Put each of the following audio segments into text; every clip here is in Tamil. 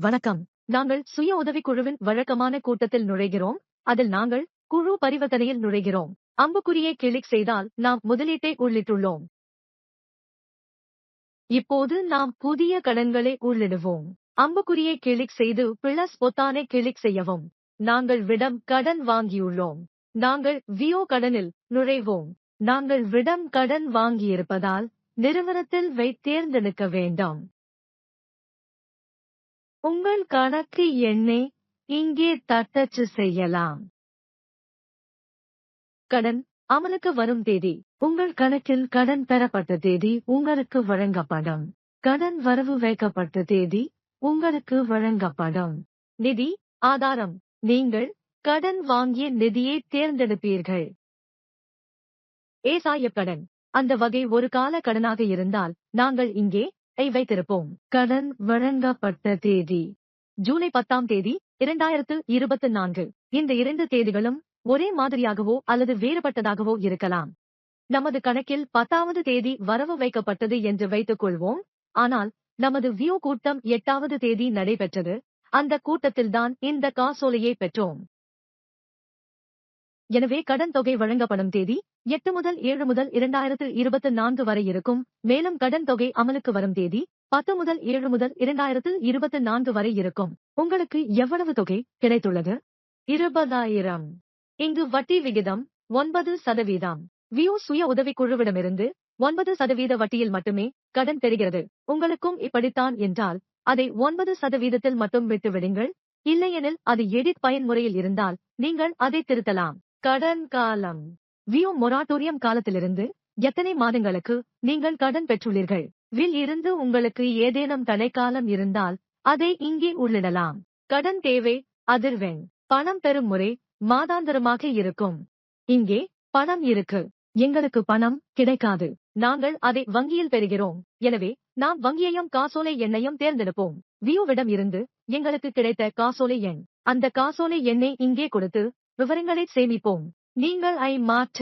வணக்கம். நாங்கள் சுய உதவிக் குழுவின் வழக்கமான கூட்டத்தில் நுழைகிறோம். அதில் நாங்கள் குழு பரிவர்த்தனையில் நுழைகிறோம். அம்புக்குறியை கிளிக் செய்தால் நாம் முதலீட்டை உள்ளிட்டுள்ளோம். இப்போது நாம் புதிய கடன்களை உள்ளிடுவோம். அம்புக்குறியை கிளிக் செய்து பிளஸ் பொத்தானை கிளிக் செய்யவும். நாங்கள் விடம் கடன் வாங்கியுள்ளோம். நாங்கள் வியோ கடனில் நுழைவோம். நாங்கள் விடம் கடன் வாங்கியிருப்பதால் நிறுவனத்தில் வை தேர்ந்தெடுக்க வேண்டாம். உங்கள் கணக்கு எண்ணை இங்கே தட்டச்சு செய்யலாம். கடன் அமலுக்கு வரும் தேதி. உங்கள் கணக்கில் கடன் பெறப்பட்ட தேதி உங்களுக்கு வழங்கப்படும். கடன் வரவு வைக்கப்பட்ட தேதி உங்களுக்கு வழங்கப்படும். நிதி ஆதாரம். நீங்கள் கடன் வாங்கிய நிதியை தேர்ந்தெடுப்பீர்கள். ஏசாய கடன். அந்த வகை ஒரு கால கடனாக இருந்தால் நாங்கள் இங்கே ஐ வைத்திருப்போம். கடன் வழங்கப்பட்ட தேதி. ஜூலை பத்தாம் தேதி இரண்டாயிரத்து இருபத்தி நான்கு. இந்த இரண்டு தேதிகளும் ஒரே மாதிரியாகவோ அல்லது வேறுபட்டதாகவோ இருக்கலாம். நமது கணக்கில் பத்தாவது தேதி வரவு வைக்கப்பட்டது என்று வைத்துக் கொள்வோம். ஆனால் நமது வியூ கூட்டம் எட்டாவது தேதி நடைபெற்றது. அந்த கூட்டத்தில்தான் இந்த காசோலையை பெற்றோம். எனவே கடன் தொகை வழங்கப்படும் தேதி எட்டு முதல் ஏழு முதல் இரண்டாயிரத்து நான்கு வரை இருக்கும். மேலும் கடன் தொகை அமலுக்கு வரும் தேதி பத்து முதல் ஏழு முதல் இரண்டாயிரத்து நான்கு வரை இருக்கும். உங்களுக்கு எவ்வளவு தொகை கிடைத்துள்ளது? இருபதாயிரம். இங்கு வட்டி விகிதம் ஒன்பது சதவீதம். வியூ சுய உதவிக்குழுவிடமிருந்து ஒன்பது சதவீத வட்டியில் மட்டுமே கடன் தெரிகிறது. உங்களுக்கும் இப்படித்தான் என்றால் அதை ஒன்பது சதவீதத்தில் மட்டும் விட்டுவிடுங்கள் இல்லையெனில் அது எடிட் பயன்முறையில் இருந்தால் நீங்கள் அதை திருத்தலாம். கடன் காலம். வியூ மொராட்டோரியம் காலத்திலிருந்து எத்தனை மாதங்களுக்கு நீங்கள் கடன் பெற்றுள்ளீர்கள்? வில் இருந்து உங்களுக்கு ஏதேனும் தடைக்காலம் இருந்தால் அதை இங்கே உள்ளிடலாம். கடன் தேவை அதிர்வெண். பணம் பெறும் முறை மாதாந்திரமாக இருக்கும். இங்கே பணம் இருக்கு. எங்களுக்கு பணம் கிடைக்காது. நாங்கள் அதை வங்கியில் பெறுகிறோம். எனவே நாம் வங்கியையும் காசோலை எண்ணையும் தேர்ந்தெடுப்போம். வியூவிடம் இருந்து எங்களுக்கு கிடைத்த காசோலை எண். அந்த காசோலை எண்ணை இங்கே கொடுத்து விவரங்களை சேமிப்போம். நீங்கள் ஐ மாற்ற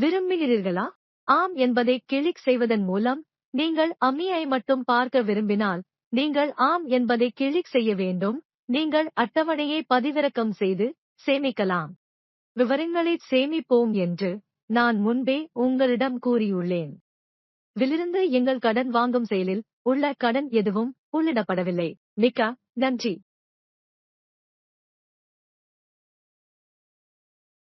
விரும்புகிறீர்களா? ஆம் என்பதை கிளிக் செய்வதன் மூலம் நீங்கள் அம்மியை மட்டும் பார்க்க விரும்பினால் நீங்கள் ஆம் என்பதை கிளிக் செய்ய வேண்டும். நீங்கள் அட்டவணையை பதிவிறக்கம் செய்து சேமிக்கலாம். விவரங்களை சேமிப்போம் என்று நான் முன்பே உங்களிடம் கூறியுள்ளேன். விலிருந்து எங்கள் கடன் வாங்கும் செயலில் உள்ள கடன் எதுவும் உள்ளிடப்படவில்லை. மிக்க நன்றி.